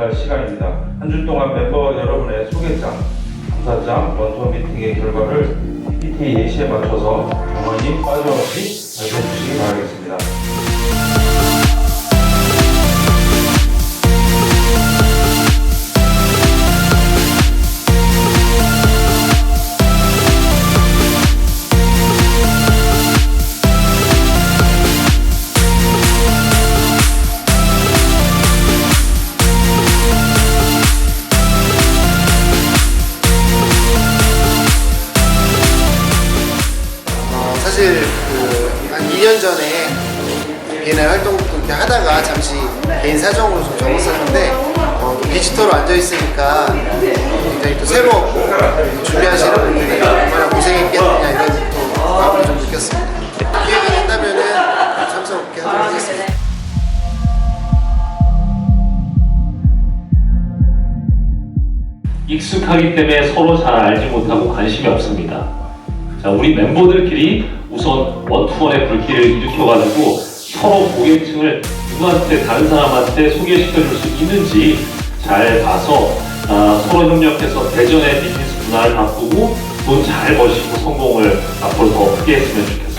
전달 시간입니다. 한 주 동안 멤버 여러분의 소개장, 감사장, 원투어 미팅의 결과를 PT 예시에 맞춰서 영원히 빠짐없이 발표해 주시기 바라겠습니다. 2년 전에 비엔나 활동 이렇게 하다가 잠시 개인 사정으로 좀 접었었는데 어, 또 디지털로 앉아 있으니까 굉장히 또 새롭고 준비하시는 분들이 얼마나 고생했겠느냐 이런 또 마음을 좀 느꼈습니다. 기회가 된다면은 참석하도록 하겠습니다. 익숙하기 때문에 서로 잘 알지 못하고 관심이 없습니다. 자, 우리 멤버들끼리 우선 원투원의 불길을 일으켜가지고 서로 고객층을 누구한테 다른 사람한테 소개시켜줄 수 있는지 잘 봐서 아, 서로 협력해서 대전의 비즈니스 문화를 바꾸고 돈 잘 버시고 성공을 앞으로 더 크게 했으면 좋겠습니다.